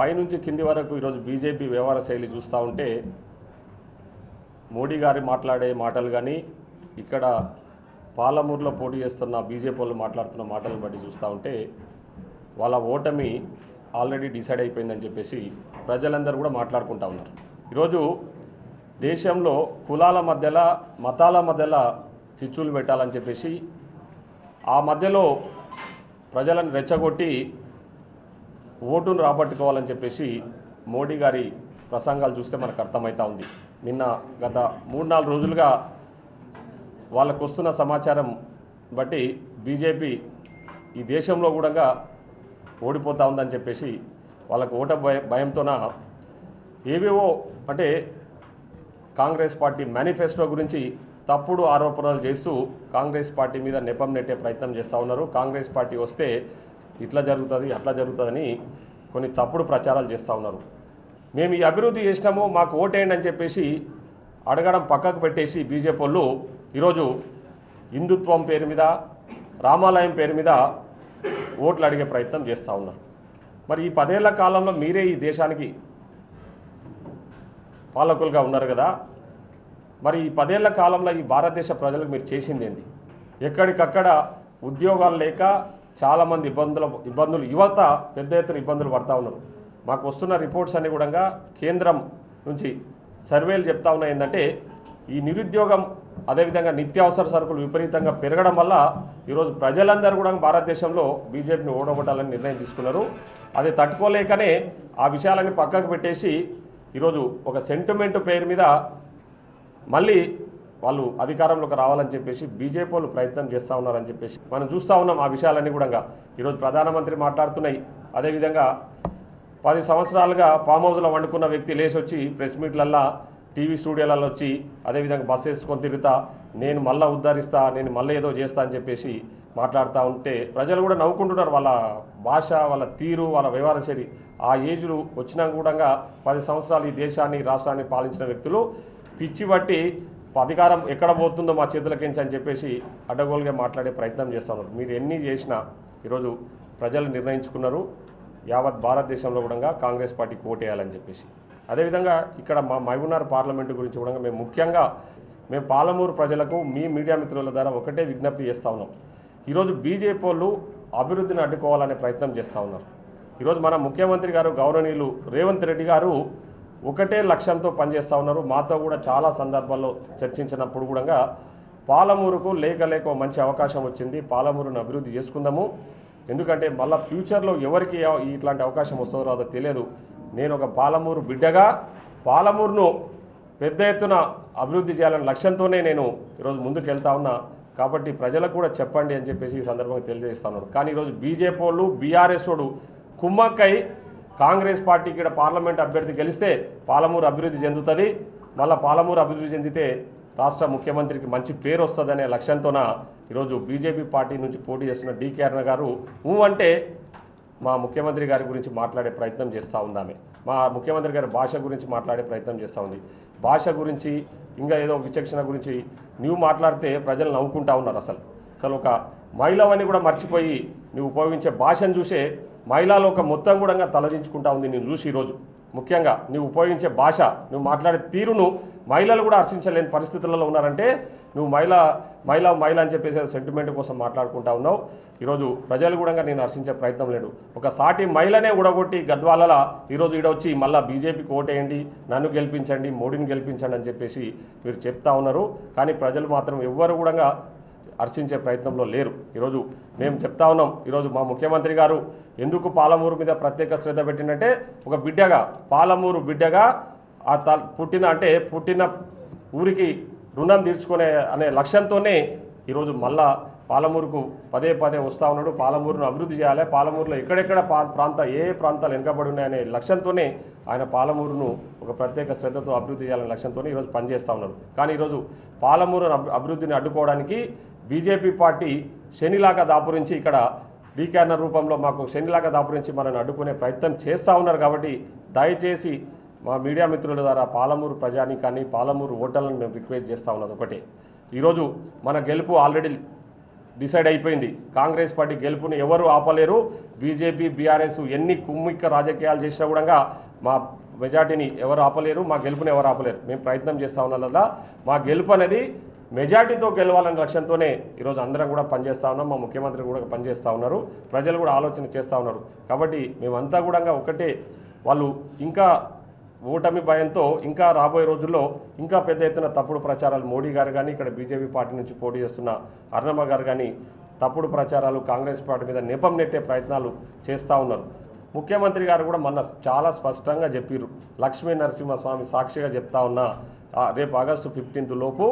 పైనుంచి కింది వరకు ఈరోజు బీజేపీ వ్యవహార శైలి చూస్తూ ఉంటే మోడీ గారి మాట్లాడే మాటలు కానీ ఇక్కడ పాలమూరులో పోటీ చేస్తున్న బీజేపీ వాళ్ళు మాట్లాడుతున్న మాటలు బట్టి చూస్తూ ఉంటే వాళ్ళ ఓటమి ఆల్రెడీ డిసైడ్ అయిపోయిందని చెప్పేసి ప్రజలందరూ కూడా మాట్లాడుకుంటూ ఉన్నారు. ఈరోజు దేశంలో కులాల మధ్యలో మతాల మధ్యలో చిచ్చులు పెట్టాలని చెప్పేసి ఆ మధ్యలో ప్రజలను రెచ్చగొట్టి ఓటును రాబట్టుకోవాలని చెప్పేసి మోడీ గారి ప్రసంగాలు చూస్తే మనకు అర్థమవుతా ఉంది. నిన్న గత మూడు నాలుగు రోజులుగా వాళ్ళకు వస్తున్న సమాచారం బట్టి బీజేపీ ఈ దేశంలో కూడా ఓడిపోతూ ఉందని చెప్పేసి వాళ్ళకు ఓట భయ భయంతోన ఏవేవో అంటే కాంగ్రెస్ పార్టీ మేనిఫెస్టో గురించి తప్పుడు ఆరోపణలు చేస్తూ కాంగ్రెస్ పార్టీ మీద నెపం నెట్టే ప్రయత్నం చేస్తూ ఉన్నారు. కాంగ్రెస్ పార్టీ వస్తే ఇట్లా జరుగుతుంది అట్లా జరుగుతుందని కొన్ని తప్పుడు ప్రచారాలు చేస్తూ ఉన్నారు. మేము ఈ అభివృద్ధి చేసినాము మాకు ఓటేయండి అని చెప్పేసి అడగడం పక్కకు పెట్టేసి బీజేపీ వాళ్ళు ఈరోజు హిందుత్వం పేరు మీద రామాలయం పేరు మీద ఓట్లు అడిగే ప్రయత్నం చేస్తూ ఉన్నారు. మరి ఈ పదేళ్ళ కాలంలో మీరే ఈ దేశానికి పాలకులుగా ఉన్నారు కదా. మరి ఈ పదేళ్ళ కాలంలో ఈ భారతదేశ ప్రజలకు మీరు చేసింది ఏంది? ఎక్కడికక్కడ ఉద్యోగాలు లేక చాలామంది ఇబ్బందుల ఇబ్బందులు యువత పెద్ద ఎత్తున ఇబ్బందులు పడతా ఉన్నారు. మాకు వస్తున్న రిపోర్ట్స్ అన్ని కూడా కేంద్రం నుంచి సర్వేలు చెప్తా ఉన్నాయి. ఏంటంటే ఈ నిరుద్యోగం అదేవిధంగా నిత్యావసర సరుకులు విపరీతంగా పెరగడం వల్ల ఈరోజు ప్రజలందరూ కూడా భారతదేశంలో బీజేపీని ఓడగొట్టాలని నిర్ణయం తీసుకున్నారు. అది తట్టుకోలేకనే ఆ విషయాలని పక్కకు పెట్టేసి ఈరోజు ఒక సెంటిమెంట్ పేరు మీద మళ్ళీ వాళ్ళు అధికారంలోకి రావాలని చెప్పేసి బీజేపీ వాళ్ళు ప్రయత్నం చేస్తూ ఉన్నారని చెప్పేసి మనం చూస్తూ ఉన్నాం ఆ విషయాలన్నీ కూడా. ఈరోజు ప్రధానమంత్రి మాట్లాడుతున్నాయి. అదేవిధంగా పది సంవత్సరాలుగా ఫామ్ హౌస్లో వండుకున్న వ్యక్తి లేచి వచ్చి ప్రెస్ మీట్లల్లో టీవీ స్టూడియోలలో వచ్చి అదేవిధంగా బస్సు వేసుకొని తిరుగుతా నేను మళ్ళీ ఉద్ధరిస్తా నేను మళ్ళీ ఏదో చేస్తా అని చెప్పేసి మాట్లాడుతూ ఉంటే ప్రజలు కూడా నవ్వుకుంటున్నారు. వాళ్ళ భాష వాళ్ళ తీరు వాళ్ళ వ్యవహార శైలి. ఆ ఏజ్లు వచ్చినా కూడా పది సంవత్సరాలు ఈ దేశాన్ని రాష్ట్రాన్ని పాలించిన వ్యక్తులు పిచ్చి బట్టి అధికారం ఎక్కడ పోతుందో మా చేతులకించి అని చెప్పేసి అడ్డగోలుగా మాట్లాడే ప్రయత్నం చేస్తున్నారు మీరు ఎన్ని చేసినా ఈరోజు ప్రజలు నిర్ణయించుకున్నారు. యావత్ భారతదేశంలో కూడా కాంగ్రెస్ పార్టీకి ఓటేయాలని చెప్పేసి. అదేవిధంగా ఇక్కడ మా మహబూబ్నగర్ పార్లమెంటు గురించి కూడా మేము ముఖ్యంగా మేము పాలమూరు ప్రజలకు మీ మీడియా మిత్రుల ద్వారా ఒకటే విజ్ఞప్తి చేస్తూ ఉన్నాం. ఈరోజు బీజేపీ వాళ్ళు అభివృద్ధిని అడ్డుకోవాలనే ప్రయత్నం చేస్తూ ఉన్నారు. ఈరోజు మన ముఖ్యమంత్రి గారు గౌరవనీయులు రేవంత్ రెడ్డి గారు ఒకటే లక్ష్యంతో పనిచేస్తూ ఉన్నారు. మాతో కూడా చాలా సందర్భాల్లో చర్చించినప్పుడు కూడా పాలమూరుకు లేక లేక మంచి అవకాశం వచ్చింది. పాలమూరును అభివృద్ధి చేసుకుందాము. ఎందుకంటే మళ్ళీ ఫ్యూచర్లో ఎవరికి ఇట్లాంటి అవకాశం వస్తుందో రాదో తెలియదు. నేను ఒక పాలమూరు బిడ్డగా పాలమూరును పెద్ద ఎత్తున అభివృద్ధి చేయాలనే లక్ష్యంతోనే నేను ఈరోజు ముందుకు వెళ్తా ఉన్నా. కాబట్టి ప్రజలకు కూడా చెప్పండి అని చెప్పేసి ఈ సందర్భంగా తెలియజేస్తున్నాను కానీ ఈరోజు బీజేపీ వాళ్ళు బీఆర్ఎస్ వాడు కుమ్మక్కై కాంగ్రెస్ పార్టీకి ఇక్కడ పార్లమెంట్ అభ్యర్థి గెలిస్తే పాలమూరు అభివృద్ధి చెందుతుంది. మళ్ళీ పాలమూరు అభివృద్ధి చెందితే రాష్ట్ర ముఖ్యమంత్రికి మంచి పేరు వస్తుందనే లక్ష్యంతోన ఈరోజు బీజేపీ పార్టీ నుంచి పోటీ చేస్తున్న డీకే అరుణ గారు ఊ అంటే మా ముఖ్యమంత్రి గారి గురించి మాట్లాడే ప్రయత్నం చేస్తూ ఉందామె. మా ముఖ్యమంత్రి గారి భాష గురించి మాట్లాడే ప్రయత్నం చేస్తూ ఉంది. భాష గురించి ఇంకా ఏదో విచక్షణ గురించి నువ్వు మాట్లాడితే ప్రజలు నవ్వుకుంటా ఉన్నారు అసలు. అసలు ఒక మహిళవని కూడా మర్చిపోయి నువ్వు ఉపయోగించే భాషను చూసే మహిళలో ఒక మొత్తం కూడా తలదించుకుంటా ఉంది నేను చూసి ఈరోజు ముఖ్యంగా నువ్వు ఉపయోగించే భాష నువ్వు మాట్లాడే తీరును మహిళలు కూడా హర్షించలేని పరిస్థితులలో ఉన్నారంటే నువ్వు మహిళ మహిళ మహిళ అని చెప్పేసి సెంటిమెంట్ కోసం మాట్లాడుకుంటా ఉన్నావు. ఈరోజు ప్రజలు కూడా నేను హర్షించే ప్రయత్నం లేడు ఒక సాటి మహిళనే ఉడగొట్టి గద్వాలల ఈరోజు ఈడ వచ్చి మళ్ళీ బీజేపీకి ఓటేయండి నన్ను గెలిపించండి మోడీని గెలిపించండి అని చెప్పేసి మీరు చెప్తా ఉన్నారు. కానీ ప్రజలు మాత్రం ఎవ్వరు కూడా హర్షించే ప్రయత్నంలో లేరు. ఈరోజు మేము చెప్తా ఉన్నాం ఈరోజు మా ముఖ్యమంత్రి గారు ఎందుకు పాలమూరు మీద ప్రత్యేక శ్రద్ధ పెట్టిందంటే ఒక బిడ్డగా పాలమూరు బిడ్డగా ఆ త పుట్టిన అంటే పుట్టిన ఊరికి రుణం తీర్చుకునే అనే లక్ష్యంతోనే ఈరోజు మళ్ళా పాలమూరుకు పదే పదే వస్తూ ఉన్నాడు. పాలమూరును అభివృద్ధి చేయాలి. పాలమూరులో ఎక్కడెక్కడ పా ప్రాంత ఏ ప్రాంతాలు వెనుకబడి ఉన్నాయనే లక్ష్యంతోనే ఆయన పాలమూరును ఒక ప్రత్యేక శ్రద్ధతో అభివృద్ధి చేయాలనే లక్ష్యంతోనే ఈరోజు పనిచేస్తూ ఉన్నాడు. కానీ ఈరోజు పాలమూరు అభి- అభివృద్ధిని అడ్డుకోవడానికి బీజేపీ పార్టీ శనిలాగా దాపురించి ఇక్కడ డీకేర్న రూపంలో మాకు శనిలాగా దాపురించి మనల్ని అడ్డుకునే ప్రయత్నం చేస్తూ ఉన్నారు కాబట్టి దయచేసి మా మీడియా మిత్రుల ద్వారా పాలమూరు ప్రజానికాన్ని పాలమూరు ఓటర్లను మేము రిక్వెస్ట్ చేస్తూ ఉన్నది ఒకటే. ఈరోజు మన గెలుపు ఆల్రెడీ డిసైడ్ అయిపోయింది. కాంగ్రెస్ పార్టీ గెలుపుని ఎవరు ఆపలేరు. బీజేపీ బీఆర్ఎస్ ఎన్ని కుమ్మిక్క రాజకీయాలు చేసినా కూడా మా మెజార్టీని ఎవరు ఆపలేరు మా గెలుపుని ఎవరు ఆపలేరు. మేము ప్రయత్నం చేస్తా ఉన్నదా మా గెలుపు అనేది మెజార్టీతో గెలవాలనే లక్ష్యంతోనే ఈరోజు అందరం కూడా పనిచేస్తూ ఉన్నాం. మా ముఖ్యమంత్రి కూడా పనిచేస్తూ ఉన్నారు. ప్రజలు కూడా ఆలోచన చేస్తూ ఉన్నారు. కాబట్టి మేమంతా కూడా ఒకటే. వాళ్ళు ఇంకా ఓటమి భయంతో ఇంకా రాబోయే రోజుల్లో ఇంకా పెద్ద ఎత్తున తప్పుడు ప్రచారాలు మోడీ గారు కానీ ఇక్కడ బీజేపీ పార్టీ నుంచి పోటీ చేస్తున్న అర్ణమ్మ గారు కానీ తప్పుడు ప్రచారాలు కాంగ్రెస్ పార్టీ మీద నెపం నెట్టే ప్రయత్నాలు చేస్తూ ఉన్నారు. ముఖ్యమంత్రి గారు కూడా మొన్న చాలా స్పష్టంగా చెప్పారు లక్ష్మీ నరసింహస్వామి సాక్షిగా చెప్తా ఉన్నా రేపు ఆగస్టు ఫిఫ్టీన్త్ లోపు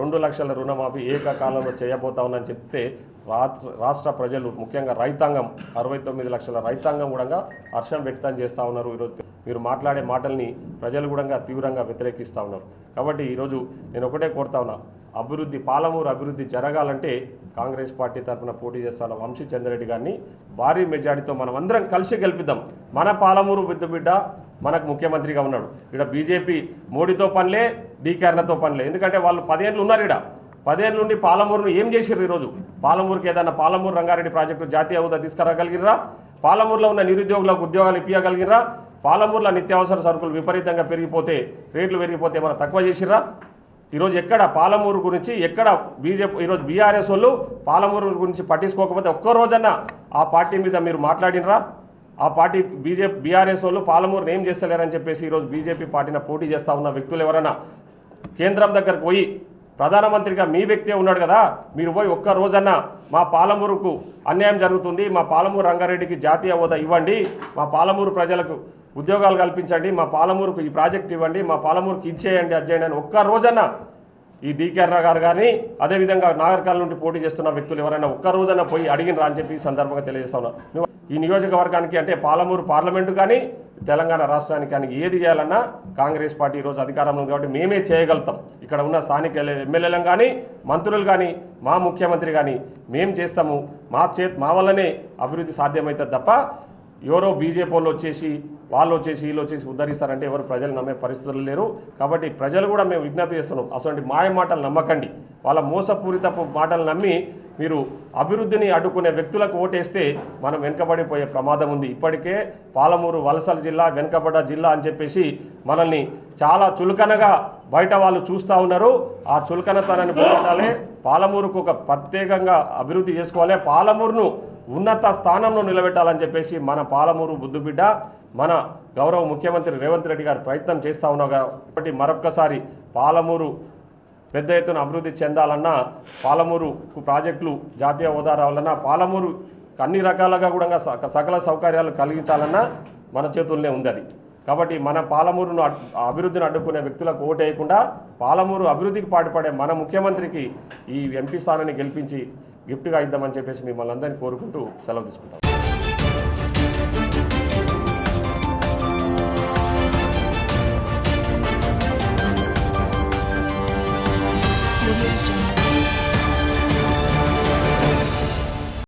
రెండు లక్షల రుణమాఫీ ఏకకాలంలో చేయబోతా ఉన్నాని చెప్తే రాష్ట్ర రాష్ట్ర ప్రజలు ముఖ్యంగా రైతాంగం అరవై తొమ్మిది లక్షల రైతాంగం కూడా హర్షం వ్యక్తం చేస్తూ ఉన్నారు ఈరోజు. మీరు మాట్లాడే మాటల్ని ప్రజలు కూడా తీవ్రంగా వ్యతిరేకిస్తూ ఉన్నారు. కాబట్టి ఈరోజు నేను ఒకటే కోరుతా ఉన్నా అభివృద్ధి పాలమూరు అభివృద్ధి జరగాలంటే కాంగ్రెస్ పార్టీ తరఫున పోటీ చేస్తున్న వంశీ చంద్రెడ్డి గారిని భారీ మెజారిటీతో మనం అందరం కలిసి గెలిపిద్దాం. మన పాలమూరు బిడ్డ బిడ్డ మనకు ముఖ్యమంత్రిగా ఉన్నాడు. ఇక్కడ బీజేపీ మోడీతో పనిలే డీకే పనిలే. ఎందుకంటే వాళ్ళు పదేళ్ళు ఉన్నారు ఇక్కడ పదేళ్ళ నుండి పాలమూరును ఏం చేసిర్రు ఈరోజు? పాలమూరుకి ఏదైనా పాలమూరు రంగారెడ్డి ప్రాజెక్టు జాతీయ హోదా తీసుకురాగలిగిరా పాలమూరులో ఉన్న నిరుద్యోగులకు ఉద్యోగాలు ఇప్పించగలిగిరా పాలమూరులో నిత్యావసర సరుకులు విపరీతంగా పెరిగిపోతే రేట్లు పెరిగిపోతే ఏమైనా తక్కువ చేసిరా ఈరోజు ఎక్కడ పాలమూరు గురించి ఎక్కడ బీజేపీ ఈరోజు బీఆర్ఎస్ వాళ్ళు పాలమూరు గురించి పట్టించుకోకపోతే ఒక్క రోజన్నా ఆ పార్టీ మీద మీరు మాట్లాడినరా? ఆ పార్టీ బీజేపీ బీఆర్ఎస్ వాళ్ళు పాలమూరుని ఏం చేస్తలేరని చెప్పేసి ఈరోజు బీజేపీ పార్టీని పోటీ చేస్తా ఉన్న వ్యక్తులు ఎవరైనా కేంద్రం దగ్గరకు పోయి ప్రధానమంత్రిగా మీ వ్యక్తే ఉన్నాడు కదా మీరు పోయి ఒక్క రోజన్నా మా పాలమూరుకు అన్యాయం జరుగుతుంది మా పాలమూరు రంగారెడ్డికి జాతీయ హోదా ఇవ్వండి మా పాలమూరు ప్రజలకు ఉద్యోగాలు కల్పించండి మా పాలమూరుకు ఈ ప్రాజెక్ట్ ఇవ్వండి మా పాలమూరుకి ఇచ్చేయండి అది చేయండి అని ఒక్క రోజన్నా ఈ డీకే గారు కానీ అదేవిధంగా నాగరికాల నుండి పోటీ చేస్తున్న వ్యక్తులు ఎవరైనా ఒక్క రోజైనా పోయి అడిగినరా అని చెప్పి సందర్భంగా తెలియజేస్తా ఈ నియోజకవర్గానికి అంటే పాలమూరు పార్లమెంటు కానీ తెలంగాణ రాష్ట్రానికి కానీ ఏది చేయాలన్నా కాంగ్రెస్ పార్టీ ఈరోజు అధికారంలో ఉంది కాబట్టి మేమే చేయగలుగుతాం. ఇక్కడ ఉన్న స్థానిక ఎమ్మెల్యేలను కానీ మంత్రులు కానీ మా ముఖ్యమంత్రి కానీ మేము చేస్తాము. మా చే మా వల్లనే అభివృద్ధి సాధ్యమవుతుంది తప్ప ఎవరో బీజేపీ వాళ్ళు వచ్చేసి వాళ్ళు వచ్చేసి వీళ్ళు వచ్చేసి ఉద్ధరిస్తారంటే ఎవరు ప్రజలు నమ్మే పరిస్థితులు లేరు. కాబట్టి ప్రజలు కూడా మేము విజ్ఞప్తి చేస్తున్నాం. అటువంటి మాయ మాటలు నమ్మకండి. వాళ్ళ మోసపూరితపు మాటలు నమ్మి మీరు అభివృద్ధిని అడ్డుకునే వ్యక్తులకు ఓటేస్తే మనం వెనుకబడిపోయే ప్రమాదం ఉంది. ఇప్పటికే పాలమూరు వలసల జిల్లా వెనుకబడ్డ జిల్లా అని చెప్పేసి మనల్ని చాలా చులకనగా బయట వాళ్ళు చూస్తూ ఉన్నారు. ఆ చులకనతనాన్ని పోగొట్టాలి పాలమూరుకు ఒక ప్రత్యేకంగా అభివృద్ధి చేసుకోవాలి. పాలమూరును ఉన్నత స్థానంలో నిలబెట్టాలని చెప్పేసి మన పాలమూరు బుద్ధుబిడ్డ మన గౌరవ ముఖ్యమంత్రి రేవంత్ రెడ్డి గారు ప్రయత్నం చేస్తూ ఉన్నారు కాబట్టి మరొక్కసారి పాలమూరు పెద్ద ఎత్తున అభివృద్ధి చెందాలన్నా పాలమూరు ప్రాజెక్టులు జాతీయ హోదా రావాలన్నా పాలమూరు అన్ని రకాలుగా కూడా సకల సౌకర్యాలు కలిగించాలన్నా మన చేతుల్లోనే ఉంది అది. కాబట్టి మన పాలమూరును అభివృద్ధిని అడ్డుకునే వ్యక్తులకు ఓటేయకుండా పాలమూరు అభివృద్ధికి పాటుపడే మన ముఖ్యమంత్రికి ఈ ఎంపీ స్థానాన్ని గెలిపించి గిఫ్ట్గా ఇద్దామని చెప్పేసి మిమ్మల్ని అందరినీ కోరుకుంటూ సెలవు తీసుకుంటాం.